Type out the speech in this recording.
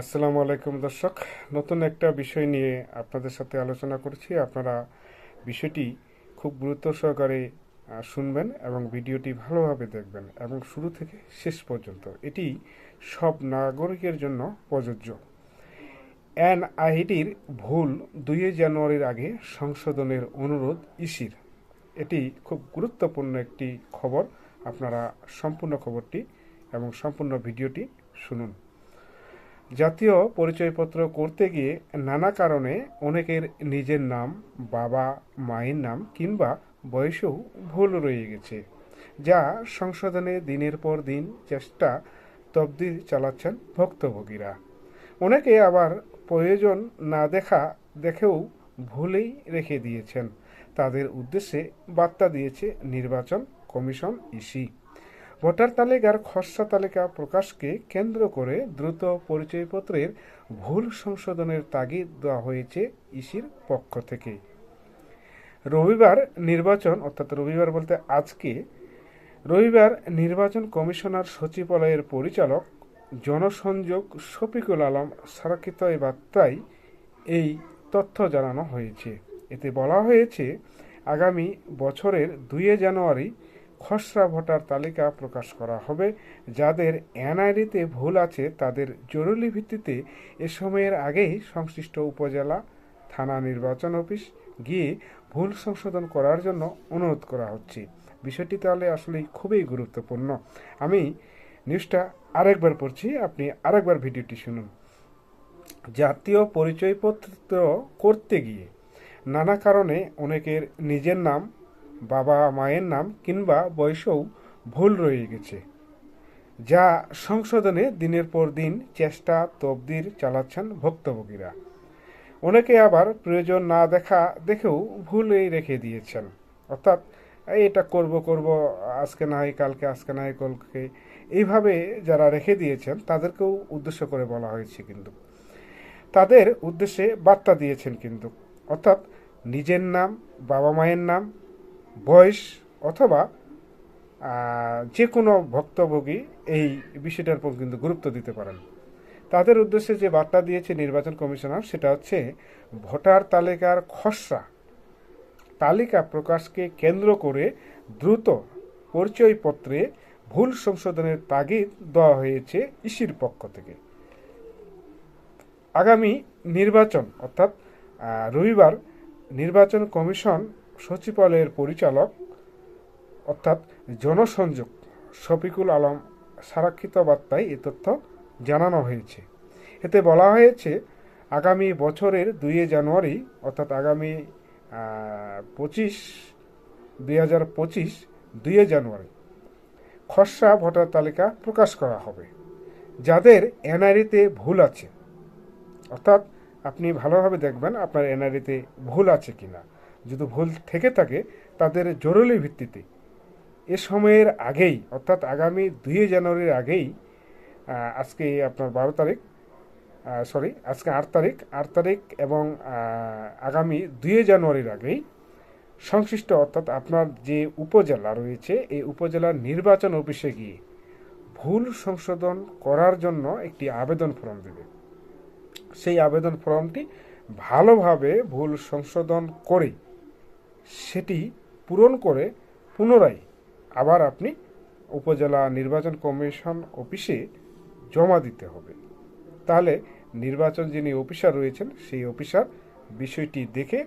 আসসালামু আলাইকুম দর্শক। নতুন একটা বিষয় নিয়ে আপনাদের সাথে আলোচনা করছি। আপনারা বিষয়টি খুব গুরুত্ব সহকারে শুনবেন এবং ভিডিওটি ভালোভাবে দেখবেন এবং শুরু থেকে শেষ পর্যন্ত। এটি সব নাগরিকের জন্য প্রযোজ্য। এনআইডির ভুল দুই জানুয়ারির আগে সংশোধনের অনুরোধ ইসির। এটি খুব গুরুত্বপূর্ণ একটি খবর। আপনারা সম্পূর্ণ খবরটি এবং সম্পূর্ণ ভিডিওটি শুনুন। জাতীয় পরিচয়পত্র করতে গিয়ে নানা কারণে অনেকের নিজের নাম, বাবা, মায়ের নাম কিংবা বয়সেও ভুল রয়ে গেছে, যা সংশোধনে দিনের পর দিন চেষ্টা তবদিল চালাচ্ছেন ভক্তভোগীরা। অনেকে আবার প্রয়োজন না দেখা দেখেও ভুলেই রেখে দিয়েছেন। তাদের উদ্দেশ্যে বার্তা দিয়েছে নির্বাচন কমিশন ইসি। ভোটার তালিকার খসড়া তালিকা প্রকাশকে কেন্দ্র করে দ্রুত পরিচয়পত্রের ভুল সংশোধনের তাগিদ দেওয়া হয়েছে ইসির পক্ষ থেকে। রবিবার নির্বাচন, অর্থাৎ রবিবার বলতে আজকে, রবিবার নির্বাচন কমিশনার সচিবালয়ের পরিচালক জনসংযোগ শফিকুল আলম সারাকিত এই বার্তায় এই তথ্য জানানো হয়েছে। এতে বলা হয়েছে, আগামী বছরের দুইয়ে জানুয়ারি খসড়া ভোটার তালিকা প্রকাশ করা হবে। যাদের এনআইডিতে ভুল আছে, তাদের জরুরি ভিত্তিতে এ সময়ের আগেই সংশ্লিষ্ট উপজেলা থানা নির্বাচন অফিস গিয়ে ভুল সংশোধন করার জন্য অনুরোধ করা হচ্ছে। বিষয়টি তাহলে আসলে খুবই গুরুত্বপূর্ণ। আমি নিউজটা আরেকবার পড়ছি, আপনি আরেকবার ভিডিওটি শুনুন। জাতীয় পরিচয়পত্র করতে গিয়ে নানা কারণে অনেকের নিজের নাম বাবা মায়ের নাম কিংবা বয়সেও ভুল রয়ে গেছে, যা সংশোধনে দিনের পর দিন চেষ্টা তবদির চালাচ্ছেন ভুক্তভোগীরা। অনেকে আবার প্রয়োজন না দেখা দেখেও ভুলেই রেখে দিয়েছেন। অর্থাৎ, এটা করব করব, আজকে না হয় কালকে, আজকে না হয় কালকে। এইভাবে যারা রেখে দিয়েছেন, তাদেরকেও উদ্দেশ্য করে বলা হয়েছে কিন্তু। তাদের উদ্দেশ্যে বার্তা দিয়েছেন কিন্তু। অর্থাৎ, নিজের নাম, বাবা মায়ের নাম বয়স অথবা যে কোনো ভক্তভোগী এই বিষয়টার উপর কিন্তু গুরুত্ব দিতে পারেন। তাদের উদ্দেশ্যে যে বার্তা দিয়েছে নির্বাচন কমিশনার সেটা হচ্ছে, ভোটার তালিকার খসড়া। তালিকা প্রকাশকে কেন্দ্র করে দ্রুত পরিচয়পত্রে ভুল সংশোধনের তাগিদ দেওয়া হয়েছে ইসির পক্ষ থেকে। আগামী নির্বাচন অর্থাৎ রবিবার নির্বাচন কমিশন সচিবালয়ের পরিচালক, অর্থাৎ জনসংযোগ, শফিকুল আলম সারাক্ষিত বার্তায় এ তথ্য জানানো হয়েছে। এতে বলা হয়েছে, আগামী বছরের দুইয়ে জানুয়ারি, অর্থাৎ আগামী পঁচিশ, দুই হাজার পঁচিশ, দুইয়ে জানুয়ারি, খসড়া ভোটার তালিকা প্রকাশ করা হবে। যাদের এনআইডিতে ভুল আছে, অর্থাৎ আপনি ভালোভাবে দেখবেন আপনার এনআইডিতে ভুল আছে কিনা। যদি ভুল থেকে থাকে, তাদের জরুরি ভিত্তিতে। এ সময়ের আগেই, অর্থাৎ আগামী দুই জানুয়ারির আগেই আজকে আপনার বারো তারিখ সরি আজকে আট তারিখ আট তারিখ এবং আগামী দুই জানুয়ারির আগেই সংশ্লিষ্ট, অর্থাৎ আপনার যে উপজেলা রয়েছে, এই উপজেলার নির্বাচন অফিসে গিয়ে ভুল সংশোধন করার জন্য একটি আবেদন ফর্ম দেবে। সেই আবেদন ফর্মটি ভালোভাবে ভুল সংশোধন করে সেটি পূরণ করে পুনরায় আবার আপনি উপজেলা নির্বাচন কমিশন অফিসে জমা দিতে হবে। তাহলে নির্বাচন যিনি অফিসার রয়েছেন, সেই অফিসার বিষয়টি দেখে